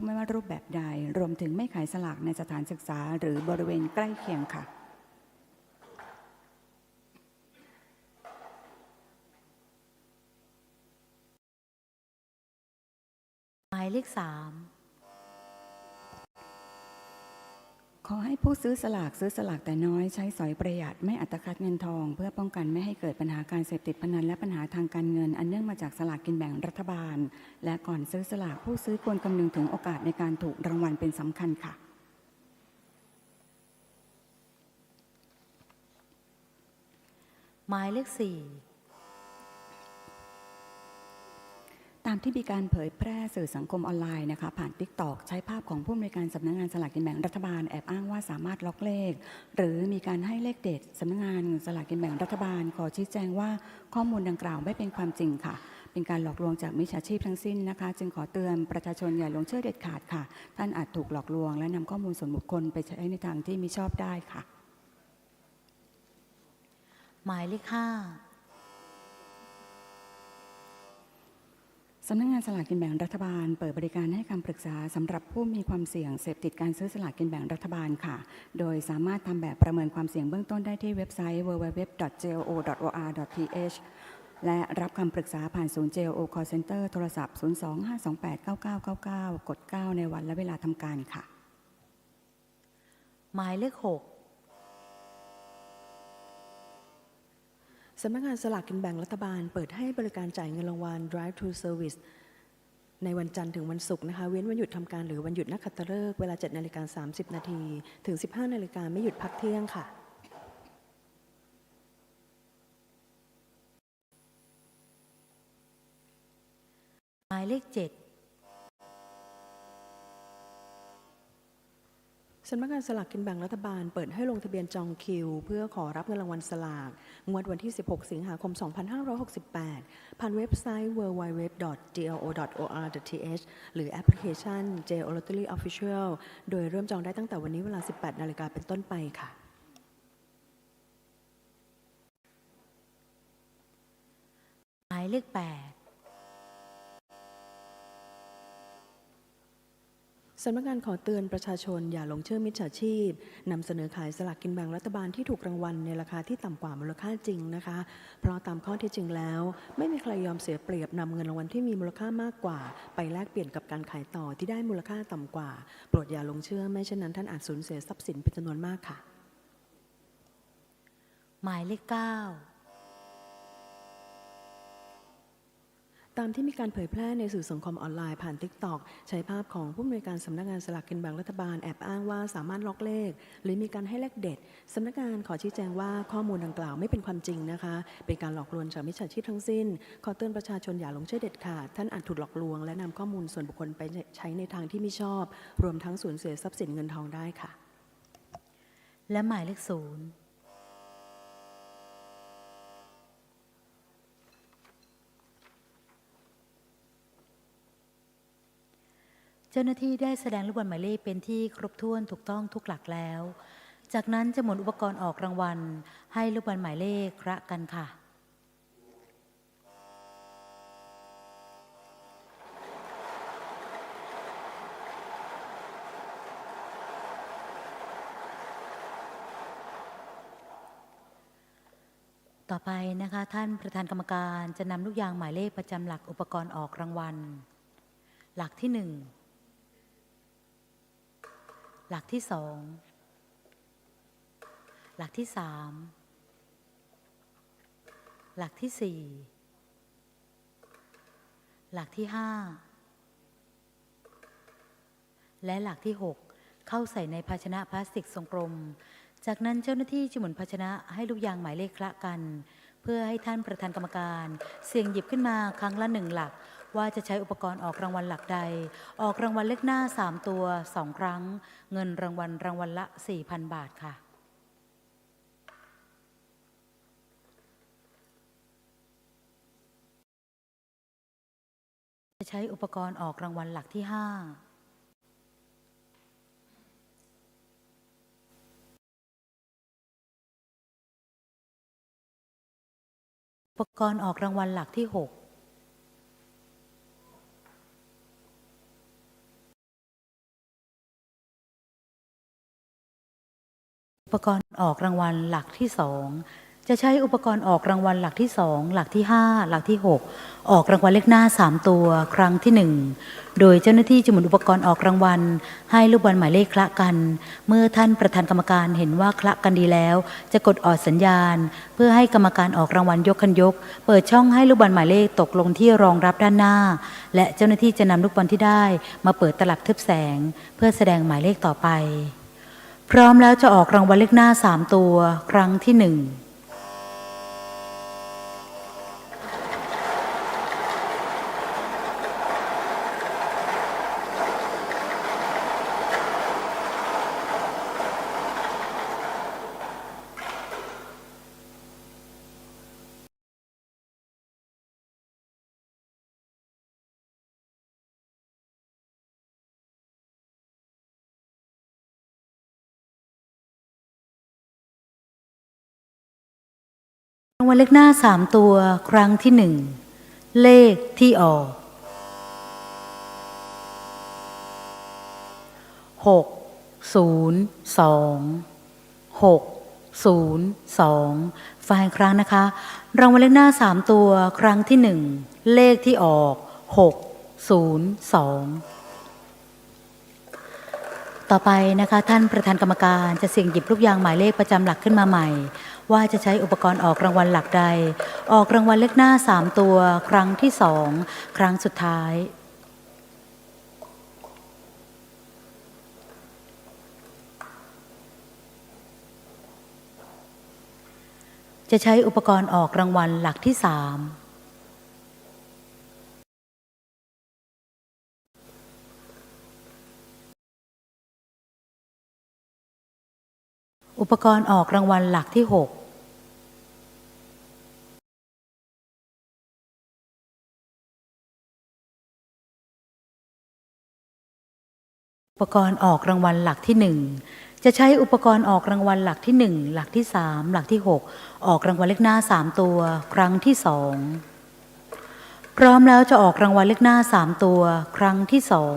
คไม่ว่ารูปแบบใด รวมถึงไม่ขายสลากในสถานศึกษา หรือบริเวณใกล้เคียงค่ะ หมายเลขสาม ขอให้ผู้ซื้อสลากซื้อสลากแต่น้อยใช้สอยประหยัดไม่อัตคัดเงินทอง เพื่อป้องกันไม่ให้เกิดปัญหาการเสพติดพนันและปัญหาทางการเงิน อันเนื่องมาจากสลากกินแบ่งรัฐบาล และก่อนซื้อสลากผู้ซื้อควรคำนึงถึงโอกาสในการถูกรางวัลเป็นสำคัญค่ะ หมายเลขสี่ ตามที่มีการเผยแพร่สื่อสังคมออนไลน์นะคะ ผ่านทิกตอกใช้ภาพของผู้อำนวยการสำนักงานสลากกินแบ่งรัฐบาลแอบอ้างว่าสามารถล็อกเลข หรือมีการให้เลขเด็ดสำนักงานสลากกินแบ่งรัฐบาล ขอชี้แจงว่าข้อมูลดังกล่าวไม่เป็นความจริงค่ะ เป็นการหลอกลวงจากมิจฉาชีพทั้งสิ้นนะคะ จึงขอเตือนประชาชนอย่าหลงเชื่อเด็ดขาดค่ะ ท่านอาจถูกหลอกลวง และนำข้อมูลส่วนบุคคลไปใช้ในทางที่มิชอบได้ค่ะ หมายเลขห้า สำนักงงานสลากกินแบ่งรัฐบาล เปิดบริการให้คำปรึกษาสำหรับผู้มีความเสี่ยงเสพติดการซื้อสลากกินแบ่งรัฐบาลค่ะ โดยสามารถทำแบบประเมินความเสี่ยงเบื้องต้นได้ที่เว็บไซต์ www.jo.or.th และรับคำปรึกษาผ่านศูนย์ JO Call Center โทรศัพท์ 025289999 กด 9 ในวันและเวลาทำการค่ะ หมายเลข 6 สำนักงานสลากกินแบ่งรัฐบาล เปิดให้บริการจ่ายเงินรางวัล drive to service ในวันจันทร์ถึงวันศุกร์นะคะ เว้นวันหยุดทำการหรือวันหยุดนักขัตฤกษ์เวลา 7 นาฬิกา 30 นาทีถึง 15 นาฬิกาไม่หยุดพักเที่ยงค่ะ หมายเลข 7 สำนักงานสลากกินแบ่งรัฐบาลเปิดให้ลงทะเบียนจองคิว เพื่อขอรับเงินรางวัลสลากงวดวันที่ 16 สิงหาคม 2568 ผ่านเว็บไซต์ www.glo.or.th หรือแอปพลิเคชัน j o Lottery Official โดยเริ่มจองได้ตั้งแต่วันนี้เวลา 18 นาฬิกาเป็นต้นไปค่ะ หมายเลข8 สำนักงานขอเตือนประชาชนอย่าหลงเชื่อมิจฉาชีพนำเสนอขายสลากกินแบ่งรัฐบาลที่ถูกรางวัลในราคาที่ต่ำกว่ามูลค่าจริงนะคะ เพราะตามข้อเท็จจริงแล้ว ไม่มีใครยอมเสียเปรียบนำเงินรางวัลที่มีมูลค่ามากกว่า ไปแลกเปลี่ยนกับการขายต่อที่ได้มูลค่าต่ำกว่า โปรดอย่าหลงเชื่อไม่เช่นนั้นท่านอาจสูญเสียทรัพย์สินเป็นจำนวนมากค่ะ หมายเลขเก้า ตามที่มีการเผยแพร่ในสื่อสังคมออนไลน์ผ่าน TikTok ใช้ภาพของผู้อำนวยการสำนักงานสลากกินแบ่งรัฐบาลแอบอ้างว่าสามารถล็อกเลข หรือมีการให้เลขเด็ดสำนักงานขอชี้แจงว่าข้อมูลดังกล่าวไม่เป็นความจริงนะคะ เป็นการหลอกลวงจากมิจฉาชีพทั้งสิ้น ขอเตือนประชาชนอย่าหลงเชื่อเด็ดขาดท่านอาจถูกหลอกลวง และนำข้อมูลส่วนบุคคลไปใช้ในทางที่ไม่ชอบ รวมทั้งสูญเสียทรัพย์สินเงินทองได้ค่ะ และหมายเลขศูนย์ เจ้าหน้าที่ได้แสดงลูกบอลหมายเลขเป็นที่ครบถ้วนถูกต้องทุกหลักแล้ว จากนั้นจะหมุนอุปกรณ์ออกรางวัล ให้ลูกบอลหมายเลขคระกันค่ะต่อไปนะคะท่านประธานกรรมการจะนำลูกยางหมายเลขประจำหลักอุปกรณ์ออกรางวัล หลักที่หนึ่ง หลักที่สอง หลักที่สาม หลักที่สี่ หลักที่ห้า และหลักที่หกเข้าใส่ในภาชนะพลาสติกทรงกลม จากนั้นเจ้าหน้าที่จะหมุนภาชนะให้ลูกยางหมายเลขคละกัน เพื่อให้ท่านประธานกรรมการ เสี่ยงหยิบขึ้นมาครั้งละหนึ่งหลัก ว่าจะใช้อุปกรณ์ออกรางวัลหลักใด ออกรางวัลเลขหน้า 3 ตัว 2 ครั้ง เงินรางวัลรางวัลละ 4,000 บาทค่ะ จะใช้อุปกรณ์ออกรางวัลหลักที่5อุปกรณ์ออกรางวัลหลักที่ 6 อุปกรณ์ออกรางวัลหลักที่สองจะใช้อุปกรณ์ออกรางวัลหลักที่สองหลักที่ห้าหลักที่หกออกรางวัลเลขหน้าสามตัวครั้งที่หนึ่งโดยเจ้าหน้าที่จะหมุนอุปกรณ์ออกรางวัล ให้ลูกบอลหมายเลขคละกัน เมื่อท่านประธานกรรมการเห็นว่าคละกันดีแล้ว จะกดออดสัญญาณ เพื่อให้กรรมการออกรางวัลยกคันยก เปิดช่องให้ลูกบอลหมายเลขตกลงที่รองรับด้านหน้า และเจ้าหน้าที่จะนำลูกบอลที่ได้ มาเปิดตลับทึบแสง เพื่อแสดงหมายเลขต่อไป พร้อมแล้วจะออกรางวัลเลขหน้าสามตัว ครั้งที่หนึ่ง วัลเลขหน้า3ตัวครั้งที่หนึ่ง เลขที่ออกหกศูนย์สองหกศูนย์สองฟังอีกครั้งนะคะ รางวัลเลขหน้า3ตัวครั้งที่หนึ่ง เลขที่ออกหกศูนย์สองต่อไปนะคะ ท่านประธานกรรมการจะเสี่ยงหยิบลูกยางหมายเลขประจำหลักขึ้นมาใหม่ ว่าจะใช้อุปกรณ์ออกรางวัลหลักใด ออกรางวัลเลขหน้า 3 ตัว ครั้งที่สองครั้งสุดท้ายจะใช้อุปกรณ์ออกรางวัลหลักที่สามอุปกรณ์ออกรางวัลหลักที่หก ปกรณ์ออกรางวัลหลักที่หนึ่งจะใช้อุปกรณ์ออกรางวัลหลักที่หนึ่งหลักที่สามหลักที่หกออกรางวัลเลขหน้าสามตัว ครั้งที่สองพร้อมแล้วจะออกรางวัลเลขหน้าสามตัว ครั้งที่สอง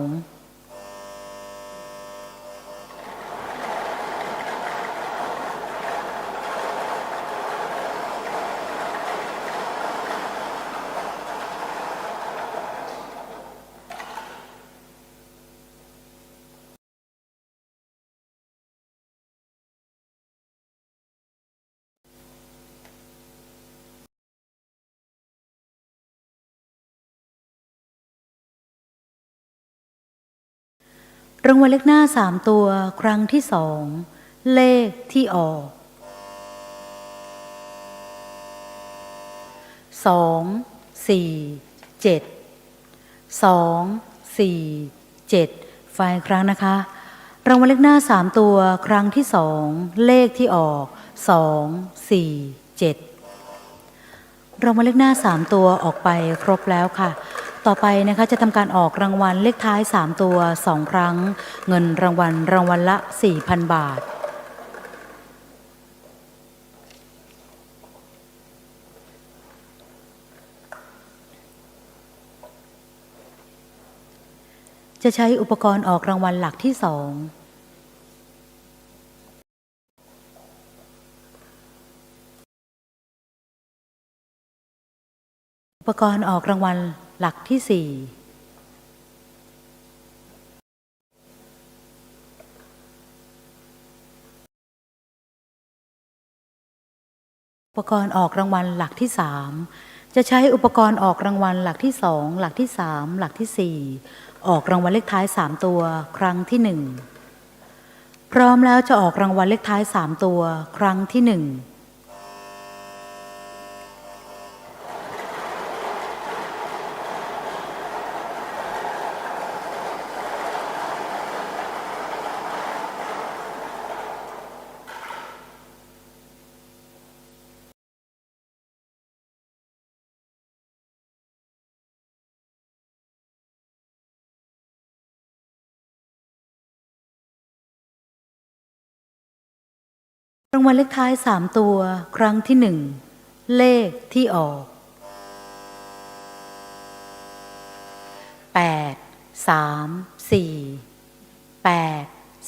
รางวัลเลขหน้าสามตัวครั้งที่สอง เลขที่ออกสองสี่เจ็ดสองสี่เจ็ดฟล์ครั้งนะคะ รางวัลเลขหน้าสามตัวครั้งที่สองเลขที่ออกสองสี่เจ็ดรางวัลเลขหน้า3ตัวออกไปครบแล้วค่ะ ต่อไปนะคะจะทำการออกรางวัลเลขท้าย 3 ตัว 2 ครั้ง เงินรางวัลรางวัลละ 4,000 บาท จะใช้อุปกรณ์ออกรางวัลหลักที่สองอุปกรณ์ออกรางวัล หลักที่สี่อุปกรณ์ออกรางวัลหลักที่สามจะใช้อุปกรณ์ออกรางวัลหลักที่สองหลักที่สามหลักที่สี่ออกรางวัลเลขท้ายสามตัว ครั้งที่หนึ่งพร้อมแล้วจะออกรางวัลเลขท้ายสามตัว ครั้งที่หนึ่ง รางวัลเลขท้ายสามตัว ครั้งที่หนึ่งเลขที่ออกแปดสามสี่แปด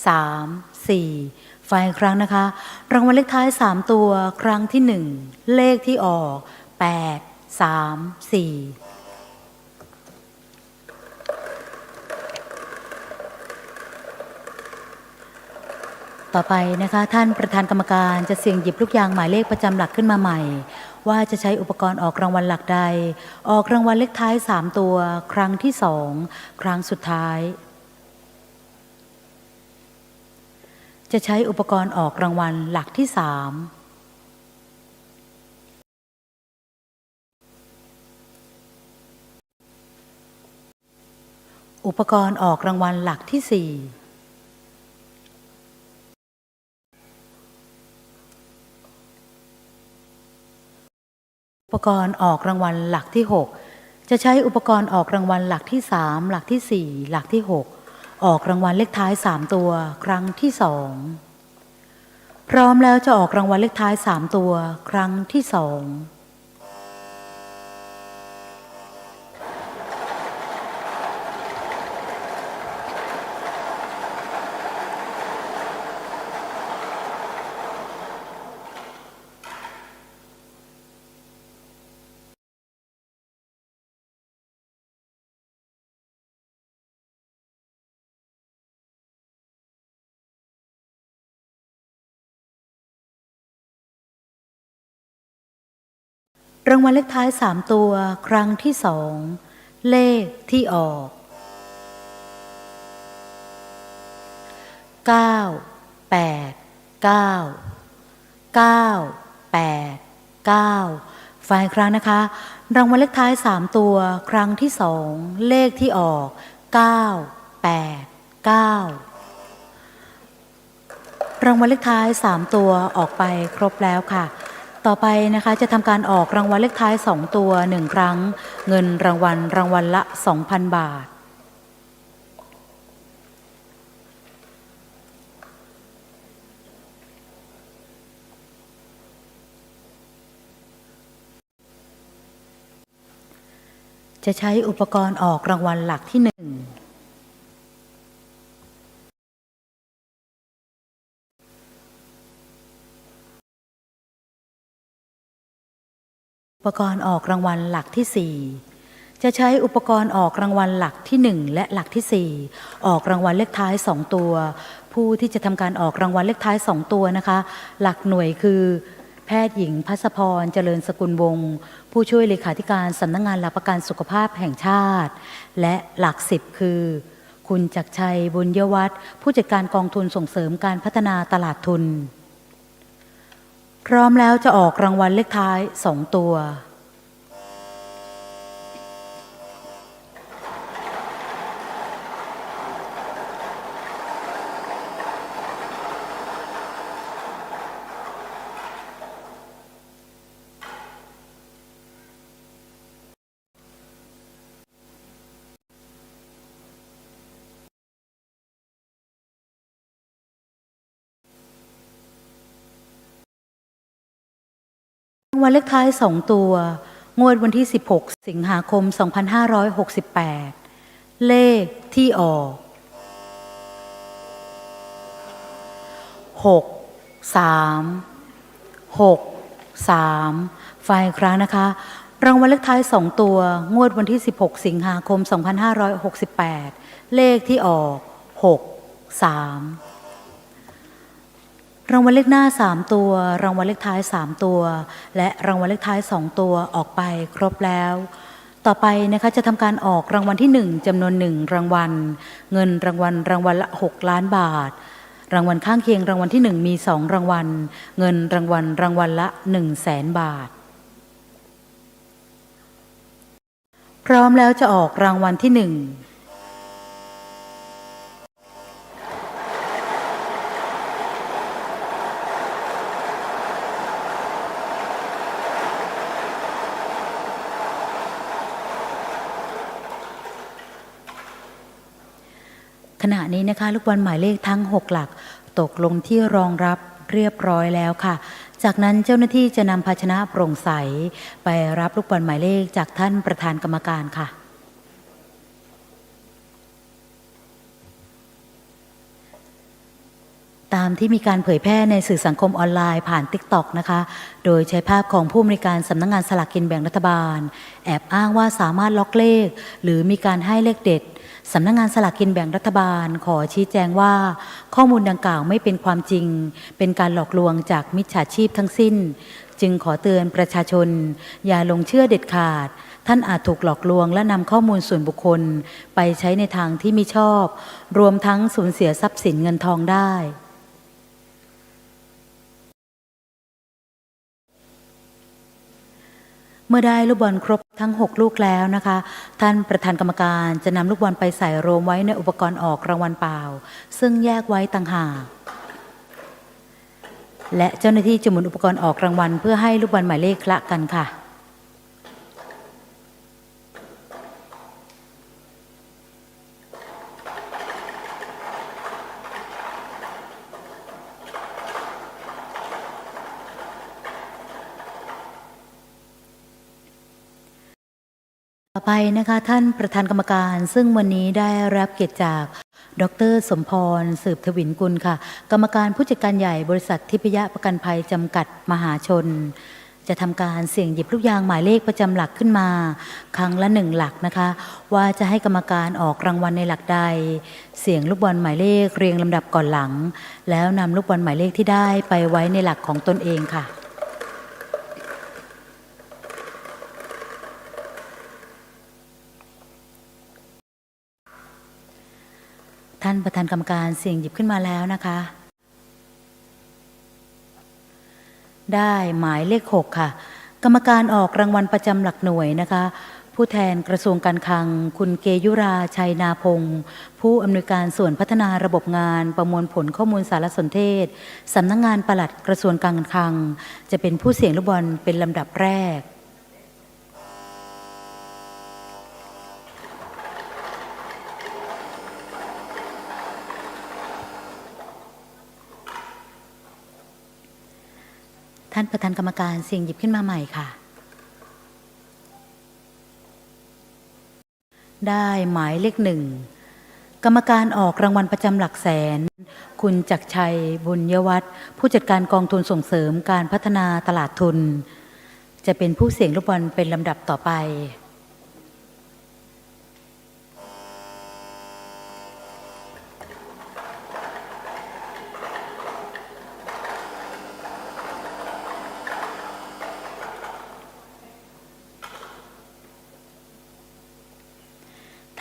สามสี่ฟังอีกครั้งนะคะ รางวัลเลขท้าย3ตัว ครั้งที่1เลขที่ออก8 3 4 ต่อไปนะคะ ท่านประธานกรรมการจะเสี่ยงหยิบลูกยางหมายเลขประจำหลักขึ้นมาใหม่ ว่าจะใช้อุปกรณ์ออกรางวัลหลักใด ออกรางวัลเลขท้าย 3 ตัว ครั้งที่2ครั้งสุดท้าย จะใช้อุปกรณ์ออกรางวัลหลักที่สามอุปกรณ์ออกรางวัลหลักที่สี่ ปกรณ์ออกรางวัลหลักที่หกจะใช้อุปกรณ์ออกรางวัลหลักที่สามหลักที่สี่หลักที่หกออกรางวัลเลขท้ายสามตัว ครั้งที่สองพร้อมแล้วจะออกรางวัลเลขท้ายสามตัว ครั้งที่สอง รางวัลเลขท้ายสามตัวครั้งที่สอง เลขที่ออกเก้าแปดเก้าเก้าแปดเก้าฝ่ายครั้งนะคะ รางวัลเลขท้ายสามตัว ครั้งที่สอง เลขที่ออกเก้าแปดเก้ารางวัลเลขท้ายสามตัวออกไปครบแล้วค่ะ ต่อไปนะคะจะทำการออกรางวัลเลขท้าย 2 ตัว 1 ครั้ง เงินรางวัลรางวัลละ 2,000 บาท จะใช้อุปกรณ์ออกรางวัลหลักที่ 1 ปกรณ์ออกรางวัลหลักที่ 4 จะใช้อุปกรณ์ออกรางวัลหลักที่ 1 และหลักที่ 4 ออกรางวัลเลขท้าย 2 ตัว ผู้ที่จะทำการออกรางวัลเลขท้าย 2 ตัวนะคะ หลักหน่วยคือแพทย์หญิงพัสพรเจริญสกุลวงศ์ผู้ช่วยเลขาธิการสำนักงงานหลักประกันสุขภาพแห่งชาติ และหลักสิบคือ คุณจักรชัยบุญยวัฒน์ผู้จัดการกองทุนส่งเสริมการพัฒนาตลาดทุน พร้อมแล้วจะออกรางวัลเลขท้ายสองตัว วัลเลขท้าย2ตัว งวดวันที่ 16 สิงหาคม 2568 เลขที่ออก 6 3 6 3ฝ่ายครั้งนะคะ รางวัลเลขท้าย 2 ตัว งวดวันที่ 16 สิงหาคม 2568 เลขที่ออก 6 3 รางวัลเลขหน้า 3 ตัว รางวัลเลขท้าย 3 ตัว และรางวัลเลขท้าย 2 ตัวออกไปครบแล้ว ต่อไปนะคะจะทำการออกรางวัลที่ 1จำนวน 1 รางวัล เงินรางวัลรางวัลละ 6 ล้านบาท รางวัลข้างเคียงรางวัลที่ 1 มี 2 รางวัล เงินรางวัลรางวัลละ 1 0 0 0 0แสนบาท พร้อมแล้วจะออกรางวัลที่ 1 ขณะนี้นะคะลูกบอลหมายเลขทั้ง 6 หลัก ตกลงที่รองรับเรียบร้อยแล้วค่ะ จากนั้นเจ้าหน้าที่จะนำภาชนะโปร่งใส ไปรับลูกบอลหมายเลขจากท่านประธานกรรมการค่ะ ตามที่มีการเผยแพร่ในสื่อสังคมออนไลน์ผ่าน t ิ k t o k นะคะ โดยใช้ภาพของผู้อำนวยการสำนักงงานสลากกินแบ่งรัฐบาล แอบอ้างว่าสามารถล็อกเลข หรือมีการให้เลขเด็ด สำนักงงานสลากกินแบ่งรัฐบาล ขอชี้แจงว่า ข้อมูลดังกล่าวไม่เป็นความจริง เป็นการหลอกลวงจากมิจฉาชีพทั้งสิ้น จึงขอเตือนประชาชน อย่าลงเชื่อเด็ดขาด ท่านอาจถูกหลอกลวงและนำข้อมูลส่วนบุคคล ไปใช้ในทางที่ไม่ชอบ รวมทั้งสูญเสียทรัพย์สินเงินทองได้ เมื่อได้ลูกบอลครบทั้ง 6 ลูกแล้วนะคะ ท่านประธานกรรมการจะนำลูกบอลไปใส่รวมไว้ในอุปกรณ์ออกรางวัลเปล่า ซึ่งแยกไว้ต่างหากและเจ้าหน้าที่จะหมุนอุปกรณ์ออกรางวัลเพื่อให้ลูกบอลหมายเลขละกันค่ะ ต่อไปนะคะท่านประธานกรรมการซึ่งวันนี้ได้รับเกียรติจาก ดร สมพร สืบทวินกุลค่ะ กรรมการผู้จัดการใหญ่บริษัททิพยะประกันภัยจำกัดมหาชน จะทำการเสี่ยงหยิบลูกยางหมายเลขประจำหลักขึ้นมา ครั้งละหนึ่งหลักนะคะ ว่าจะให้กรรมการออกรางวัลในหลักใด เสี่ยงลูกบอลหมายเลขเรียงลำดับก่อนหลัง แล้วนำลูกบอลหมายเลขที่ได้ไปไว้ในหลักของตนเองค่ะ ท่านประธานกรรมการเสียงหยิบขึ้นมาแล้วนะคะ ได้หมายเลขหกค่ะ กรรมการออกรางวัลประจำหลักหน่วยนะคะผู้แทนกระทรวงการคลัง คุณเกยุราชัยนาพงศ์ผู้อำนวยการส่วนพัฒนาระบบงาน ประมวลผลข้อมูลสารสนเทศสำนักงงานปลัดกระทรวงการคลัง จะเป็นผู้เสี่ยงลูกบอลเป็นลำดับแรก ท่านประธานกรรมการเสียงหยิบขึ้นมาใหม่ค่ะ ได้หมายเลขหนึ่งกรรมการออกรางวัลประจำหลักแสน คุณจักรชัยบุญยวัฒน์ผู้จัดการกองทุนส่งเสริมการพัฒนาตลาดทุน จะเป็นผู้เสี่ยงลูกบอลเป็นลำดับต่อไป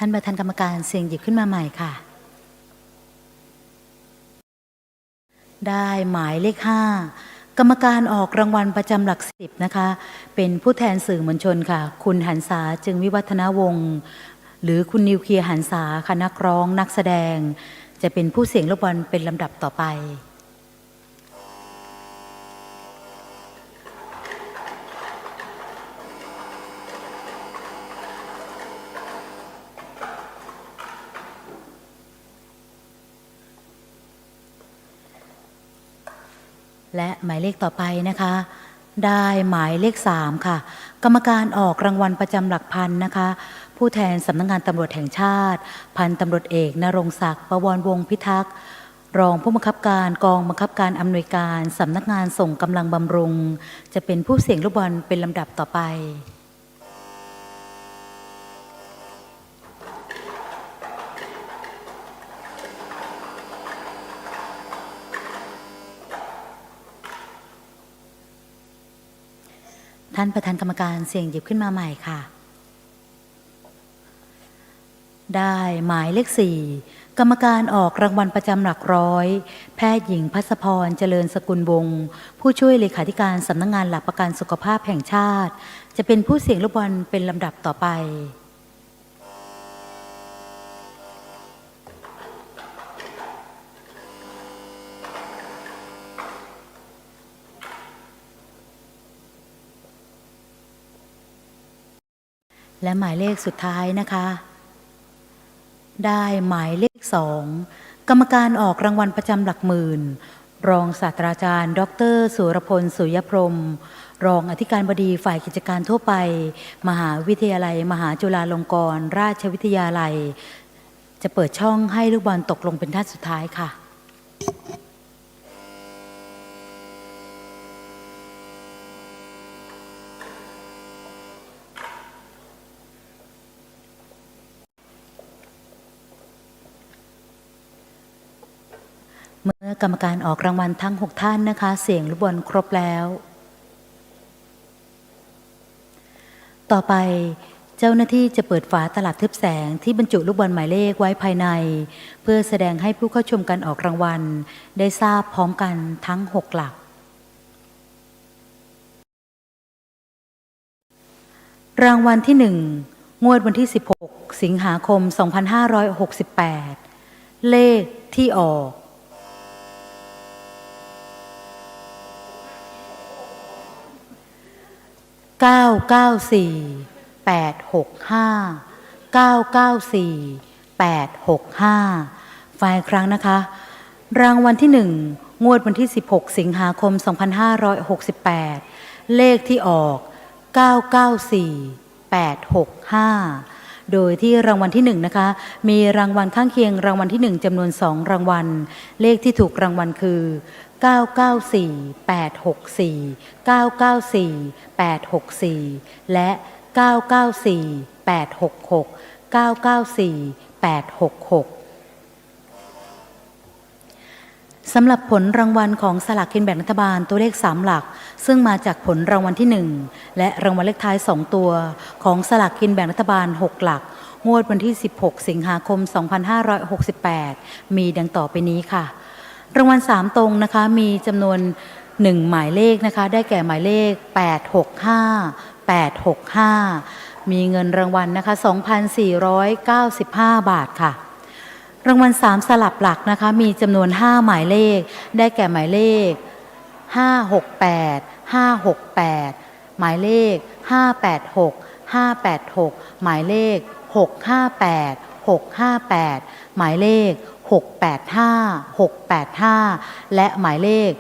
านประธานกรรมการเสียงหยิบขึ้นมาใหม่ค่ะ ได้หมายเลขห้ากรรมการออกรางวัลประจำหลักสิบนะคะ เป็นผู้แทนสื่อมวลชนค่ะ คุณหันษาจึงวิวัฒนาวงศ์หรือคุณนิวเคลียร์หันษาคณะนักร้องนักแสดง จะเป็นผู้เสียงลูกบอลเป็นลำดับต่อไป และหมายเลขต่อไปนะคะ ได้หมายเลขสามค่ะ กรรมการออกรางวัลประจำหลักพันนะคะ ผู้แทนสำนักงงานตำรวจแห่งชาติ พันตำรวจเอกนรงศักดิ์ประวรวงพิทักษ์รองผู้บังคับการกองบังคับการอำนวยการสำนักงานส่งกำลังบำรุง จะเป็นผู้เสี่ยงลูกบอลเป็นลำดับต่อไป ท่านประธานกรรมการเสี่ยงหยิบขึ้นมาใหม่ค่ะ ได้หมายเลขสี่กรรมการออกรางวัลประจำหลักร้อย แพทย์หญิงพัสพรเจริญสกุลวงศ์ผู้ช่วยเลขาธิการสำนักงงานหลักประกันสุขภาพแห่งชาติ จะเป็นผู้เสี่ยงลูกบอลเป็นลำดับต่อไป และหมายเลขสุดท้ายนะคะ ได้หมายเลขสองกรรมการออกรางวัลประจำหลักหมื่น รองศาสตราจารย์ ดร สุรพลสุยพรม รองอธิการบดีฝ่ายกิจการทั่วไป มหาวิทยาลัย มหาจุฬาลงกรณราชวิทยาลัย จะเปิดช่องให้ลูกบอลตกลงเป็นท่านสุดท้ายค่ะ กรรมการออกรางวัลทั้ง 6 ท่านนะคะ เสียงลูกบอลครบแล้ว ต่อไปเจ้าหน้าที่จะเปิดฝาตลับทึบแสงที่บรรจุลูกบอลหมายเลขไว้ภายใน เพื่อแสดงให้ผู้เข้าชมการออกรางวัล ได้ทราบพร้อมกันทั้ง 6 หลัก รางวัลที่หนึ่งงวดวันที่ 16 สิงหาคม 2568 เลขที่ออก 994 865 994 865 ไฟล์ครั้งนะคะ รางวัลที่ 1 งวดวันที่ 16 สิงหาคม 2568 เลขที่ออก 994 865 โดยที่รางวัลที่1นะคะ มีรางวัลข้างเคียงรางวัลที่ 1 จำนวน 2 รางวัล เลขที่ถูกรางวัลคือ 994 864 994 864 และ 994 866 994 866 สำหรับผลรางวัลของสลากกินแบ่งรัฐบาลตัวเลข 3 หลัก ซึ่งมาจากผลรางวัลที่ 1 และรางวัลเลขท้าย 2 ตัว ของสลากกินแบ่งรัฐบาล 6 หลัก งวดวันที่ 16 สิงหาคม 2568 มีดังต่อไปนี้ค่ะ รางวัล3ตรงนะคะมีจำนวน1หมายเลขนะคะ ได้แก่หมายเลข 865 865 มีเงินรางวัลนะคะ 2,495 บาทค่ะ รางวัลสามสลับหลักนะคะ มีจำนวน 5 หมายเลข ได้แก่หมายเลข 568 568 หมายเลข 586 586 หมายเลข 658 658 หมายเลข 685 685 และหมายเลข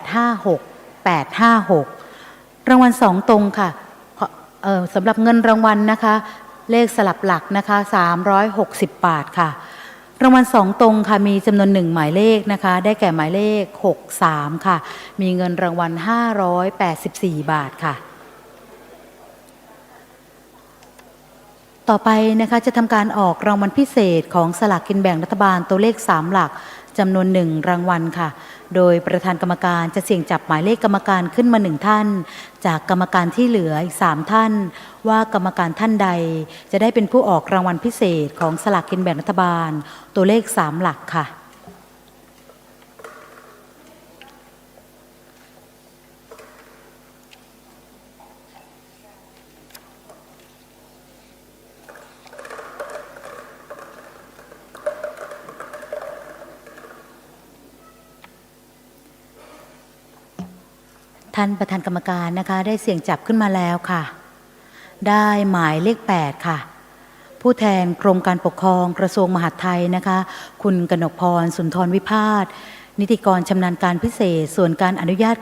856 856 รางวัลสองตรงค่ะสำหรับเงินรางวัลนะคะ เลขสลับหลักนะคะ 360 บาทค่ะ รางวัลสองตรงค่ะมีจำนวนหนึ่งหมายเลขนะคะ ได้แก่หมายเลข 63 ค่ะ มีเงินรางวัล 584 บาทค่ะ ต่อไปนะคะจะทำการออกรางวัลพิเศษของสลากกินแบ่งรัฐบาลตัวเลข 3 หลักจำนวนหนึ่งรางวัลค่ะ โดยประธานกรรมการจะเสี่ยงจับหมายเลขกรรมการขึ้นมาหนึ่งท่าน จากกรรมการที่เหลืออีกสามท่าน ว่ากรรมการท่านใด จะได้เป็นผู้ออกรางวัลพิเศษของสลากกินแบ่งรัฐบาล ตัวเลข 3 หลักค่ะ ท่านประธานกรรมการนะคะ ได้เสี่ยงจับขึ้นมาแล้วค่ะ ได้หมายเลข 8 ค่ะ ผู้แทนกรมการปกครองกระทรวงมหาดไทยนะคะ คุณกนกพรสุนทรวิพาสนิติกรชำนาญการพิเศษ ส่วนการอนุญาต